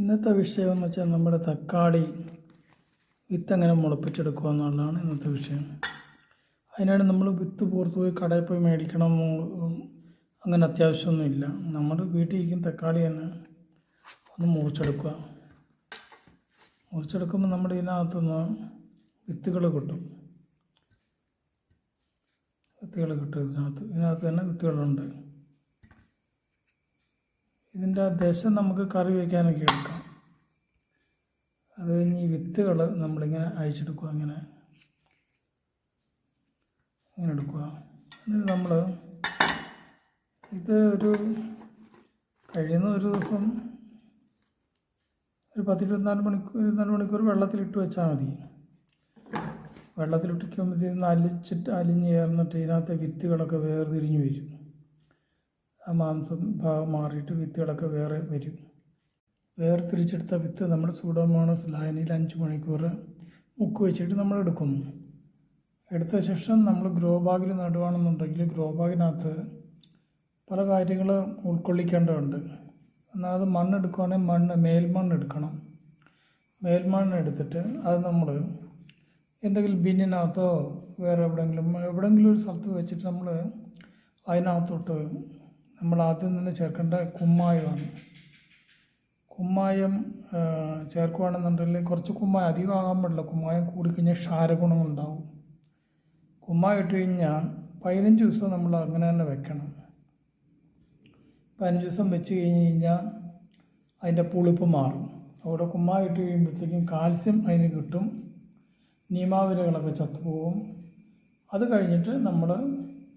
ഇന്നത്തെ വിഷയം എന്ന് വെച്ചാൽ നമ്മുടെ തക്കാളി വിത്ത് എങ്ങനെ മുളപ്പിച്ചെടുക്കുക എന്നുള്ളതാണ് ഇന്നത്തെ വിഷയം. അതിനാണ് നമ്മൾ വിത്ത് പുറത്ത് പോയി കടയിൽ പോയി മേടിക്കണം അങ്ങനെ അത്യാവശ്യമൊന്നുമില്ല നമ്മൾ വീട്ടിലിരിക്കുന്ന തക്കാളി തന്നെ ഒന്ന് മുറിച്ചെടുക്കുക. മുറിച്ചെടുക്കുമ്പോൾ നമ്മുടെ ഇതിനകത്തുനിന്ന് വിത്തുകൾ കിട്ടും. വിത്തുകൾ കിട്ടും ഇതിനകത്ത്. ഇതിനകത്ത് തന്നെ വിത്തുകളുണ്ട്. ഇതിന്റെ ആ ദശ നമുക്ക് കറി വയ്ക്കാനൊക്കെ എടുക്കാം. അത് കഴിഞ്ഞ് ഈ വിത്തുകൾ നമ്മളിങ്ങനെ അഴിച്ചെടുക്കുക അങ്ങനെ. ഇങ്ങനെ എടുക്കുക. എന്നിട്ട് നമ്മൾ ഇത് ഒരു കഴിയുന്ന ഒരു ദിവസം ഒരു പത്തിരുപത്തിനാല് മണിക്കൂർ ഇരുപത്തിനാല് മണിക്കൂർ വെള്ളത്തിലിട്ട് വെച്ചാൽ മതി. വെള്ളത്തിലിട്ടിക്കുമ്പോഴത്തേക്കും അലിച്ചിട്ട് അലിഞ്ഞ് ചേർന്നിട്ട് ഇതിനകത്തെ വിത്തുകളൊക്കെ വേർതിരിഞ്ഞ് വരും. മാംസം ഭാഗം മാറിയിട്ട് വിത്തുകളൊക്കെ വേറെ വരും. വേർതിരിച്ചെടുത്ത വിത്ത് നമ്മൾ സൂഡോമോണസ് ലായനിയിൽ അഞ്ച് മണിക്കൂർ മുക്ക് വെച്ചിട്ട് നമ്മൾ എടുക്കുന്നു. എടുത്ത ശേഷം നമ്മൾ ഗ്രോ ബാഗിൽ നടുവാണെന്നുണ്ടെങ്കിൽ ഗ്രോ ബാഗിനകത്ത് പല കാര്യങ്ങൾ ഉൾക്കൊള്ളിക്കേണ്ടതുണ്ട്. എന്നാൽ അത് മണ്ണെടുക്കുകയാണെങ്കിൽ മണ്ണ് മേൽമണ്ണ് എടുക്കണം. മേൽമണ്ണ് എടുത്തിട്ട് അത് നമ്മൾ എന്തെങ്കിലും ബിന്നിനകത്തോ വേറെ എവിടെയെങ്കിലും എവിടെയെങ്കിലും ഒരു സ്ഥലത്ത് വെച്ചിട്ട് നമ്മൾ അതിനകത്തോട്ട് നമ്മൾ ആദ്യം തന്നെ ചേർക്കേണ്ട കുമ്മായമാണ്. കുമ്മായം ചേർക്കുകയാണെന്നുണ്ടെങ്കിൽ കുറച്ച് കുമ്മായം അധികം ആകാൻ പാടില്ല. കുമ്മായം കൂടിക്കഴിഞ്ഞാൽ ക്ഷാരഗുണം ഉണ്ടാവും. കുമ്മായം ഇട്ട് കഴിഞ്ഞാൽ പതിനഞ്ച് ദിവസം നമ്മൾ അങ്ങനെ തന്നെ വെക്കണം. പതിനഞ്ച് ദിവസം വെച്ച് കഴിഞ്ഞ് കഴിഞ്ഞാൽ അതിന്റെ പുളിപ്പ് മാറും. അവിടെ കുമ്മായം ഇട്ട് കഴിയുമ്പോഴത്തേക്കും കാൽസ്യം അതിന് കിട്ടും. നിയമാവലികളൊക്കെ ചത്തുപോകും. അത് കഴിഞ്ഞിട്ട് നമ്മൾ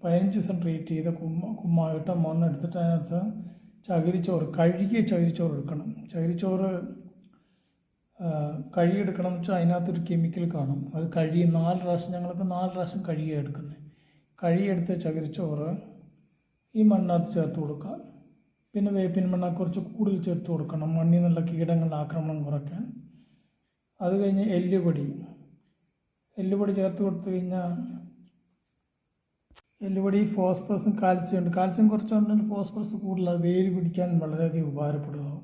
പതിനഞ്ച് ദിവസം ട്രീറ്റ് ചെയ്ത കുമ്മ കുമ്മായിട്ട മണ്ണെടുത്തിട്ട് അതിനകത്ത് ചകിരിച്ചോറ് കഴുകിയ ചകിരിച്ചോറ് എടുക്കണം. ചകിരിച്ചോറ് കഴുകിയെടുക്കണം എന്ന് വെച്ചാൽ അതിനകത്തൊരു കെമിക്കൽ കാണും. അത് കഴുകി നാല് പ്രാവശ്യം ഞങ്ങൾക്ക് നാല് പ്രാവശ്യം കഴുകിയാണ് എടുക്കുന്നത് കഴുകിയെടുത്ത ചകിരിച്ചോറ് ഈ മണ്ണകത്ത് ചേർത്ത് കൊടുക്കുക. പിന്നെ വേപ്പിൻ മണ്ണ കുറച്ച് കൂടുതൽ ചേർത്ത് കൊടുക്കണം. മണ്ണിൽ നിന്നുള്ള കീടങ്ങളുടെ ആക്രമണം കുറയ്ക്കാൻ. അത് കഴിഞ്ഞ് എല്ലുപൊടി. എല്ലുപൊടി ചേർത്ത് കൊടുത്തു കഴിഞ്ഞാൽ എല്ലുപൊടി ഫോസ്ഫറസും കാൽസ്യം ഉണ്ട്. കാൽസ്യം കുറച്ചുകൊണ്ടുണ്ട് ഫോസ്ഫറസ് കൂടുതലാണ് വേര് പിടിക്കാൻ വളരെയധികം ഉപകാരപ്പെടുന്നു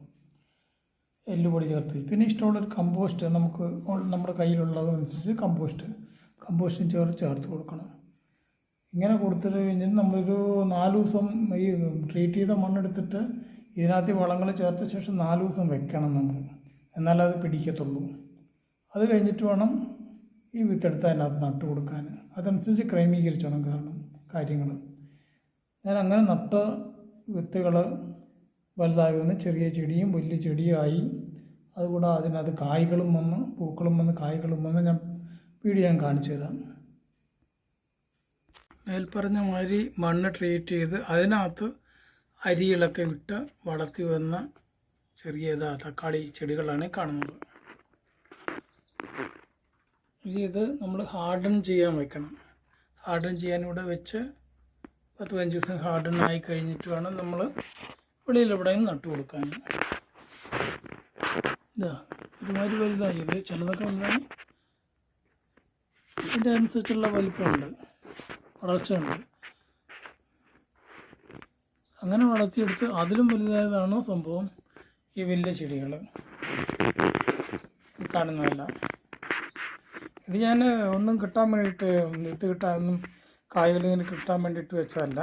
എല്ലുപൊടി ചേർത്ത്. പിന്നെ ഇഷ്ടമുള്ളൊരു കമ്പോസ്റ്റ് നമുക്ക് നമ്മുടെ കയ്യിലുള്ളതനുസരിച്ച് കമ്പോസ്റ്റ്. കമ്പോസ്റ്റും ചേർത്ത് ചേർത്ത് കൊടുക്കണം. ഇങ്ങനെ കൊടുത്തിട്ട് കഴിഞ്ഞാൽ നമ്മളൊരു നാല് ദിവസം ഈ ട്രീറ്റ് ചെയ്ത മണ്ണെടുത്തിട്ട് ഇതിനകത്ത് വളങ്ങൾ ചേർത്ത ശേഷം നാല് ദിവസം വെക്കണം നമ്മൾ. എന്നാലേ അത് പിടിക്കത്തുള്ളൂ. അത് കഴിഞ്ഞിട്ട് വേണം ഈ വിത്തെടുത്ത് അതിനകത്ത് നട്ടു കൊടുക്കാൻ അതനുസരിച്ച് ക്രമീകരിച്ചോണം കാരണം. കാര്യങ്ങൾ ഞാൻ അങ്ങനെ നട്ട വിത്തുകൾ വലുതായി വന്ന് ചെറിയ ചെടിയും വലിയ ചെടിയായി. അതുകൂടാതെ അതിനകത്ത് കായ്കളും വന്ന് പൂക്കളും വന്ന് കായ്കളും വന്ന് ഞാൻ വീഡിയോ ഞാൻ കാണിച്ചു തരാം. മേൽപ്പറഞ്ഞ മാതിരി മണ്ണ് ട്രീറ്റ് ചെയ്ത് അതിനകത്ത് അരികളൊക്കെ വിട്ട് വളർത്തി വന്ന ചെറിയ ഇതാ തക്കാളി ചെടികളാണ് കാണുന്നത്. ഇത് നമ്മൾ ഹാർഡൻ ചെയ്യാൻ വെക്കണം. ഹാർഡൻ ചെയ്യാൻ ഇവിടെ വെച്ച് പത്ത് പതിനഞ്ച് ദിവസം ഹാർഡൻ ആയി കഴിഞ്ഞിട്ട് വേണം നമ്മൾ വെളിയിൽ എവിടെയും നട്ടു കൊടുക്കാൻ. ഇതാ ഒരുമാതിരി വലുതായി. ഇത് ചിലതൊക്കെ വലുതായി ഇതിന്റെ അനുസരിച്ചുള്ള വലിപ്പമുണ്ട്. വളർച്ചയുണ്ട്. അങ്ങനെ വളർത്തിയെടുത്ത് അതിലും വലുതായതാണോ സംഭവം ഈ വലിയ ചെടികൾ കാണുന്നതല്ല. ഇത് ഞാൻ ഒന്നും കിട്ടാൻ വേണ്ടിയിട്ട് ഇത് കിട്ടാൻ ഒന്നും കായ്കളിങ്ങനെ കിട്ടാൻ വേണ്ടിയിട്ട് വെച്ചതല്ല.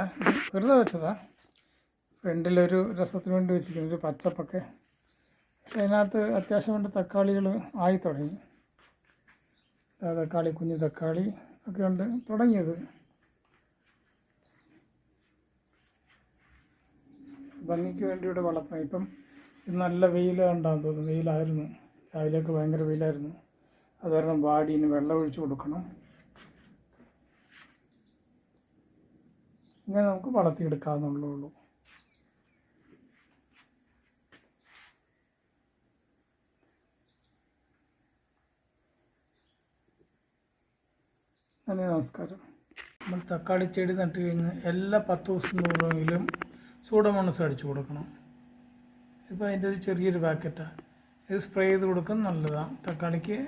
വെറുതെ വെച്ചതാ. ഫ്രണ്ടിലൊരു രസത്തിന് വേണ്ടി വെച്ചിരിക്കുന്നു ഒരു പച്ചപ്പൊക്കെ. പക്ഷേ അതിനകത്ത് അത്യാവശ്യം വേണ്ട തക്കാളികൾ ആയി തുടങ്ങി. തക്കാളി കുഞ്ഞു തക്കാളി ഒക്കെ ഉണ്ട് തുടങ്ങിയത്. ഭംഗിക്ക് വേണ്ടി ഇവിടെ വളർത്തണം ഇപ്പം നല്ല ഉണ്ടാകും തോന്നുന്നു. വെയിലായിരുന്നു. രാവിലെയൊക്കെ ഭയങ്കര വെയിലായിരുന്നു. അത് കാരണം വാടിന് വെള്ളം കൊടുക്കണം. ഇങ്ങനെ നമുക്ക് വളർത്തിയെടുക്കാവുന്നുള്ളൂ ഉള്ളൂ. നന്ദി നമസ്കാരം. നമ്മൾ തക്കാളി ചെടി നട്ട് കഴിഞ്ഞ് എല്ലാ പത്ത് ദിവസം തോറുമെങ്കിലും മണസ് അടിച്ചു കൊടുക്കണം. ഇപ്പോൾ അതിന്റെ ഒരു ചെറിയൊരു പാക്കറ്റാണ് ഇത് സ്പ്രേ ചെയ്ത് കൊടുക്കുന്നത് നല്ലതാണ് തക്കാളിക്ക്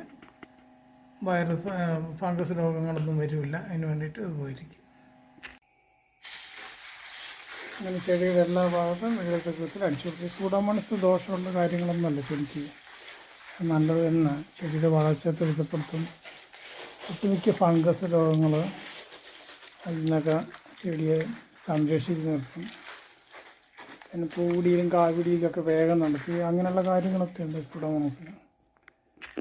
വൈറസ് ഫംഗസ് രോഗങ്ങളൊന്നും വരില്ല. അതിന് വേണ്ടിയിട്ട് ഇത് പോയിരിക്കും. അങ്ങനെ ചെടിയുടെ എല്ലാ ഭാഗത്തും വെള്ളത്തെ വിധത്തിൽ അടിച്ചു കൊടുക്കും. സൂഡോമോണസ് ദോഷമുള്ള കാര്യങ്ങളൊന്നുമല്ല ചെടിക്ക് അത് നല്ലത് തന്നെ. ചെടിയുടെ വളർച്ച ത്വരിതപ്പെടുത്തും. ഒട്ടുമിക്ക ഫംഗസ് രോഗങ്ങൾ അതിൽ നിന്നൊക്കെ ചെടിയെ സംരക്ഷിച്ച് നിർത്തും. പിന്നെ പൂടിയിലും കാവിടിയിലൊക്കെ വേഗം നടത്തി അങ്ങനെയുള്ള കാര്യങ്ങളൊക്കെ ഉണ്ട് സൂഡോമോണസിന്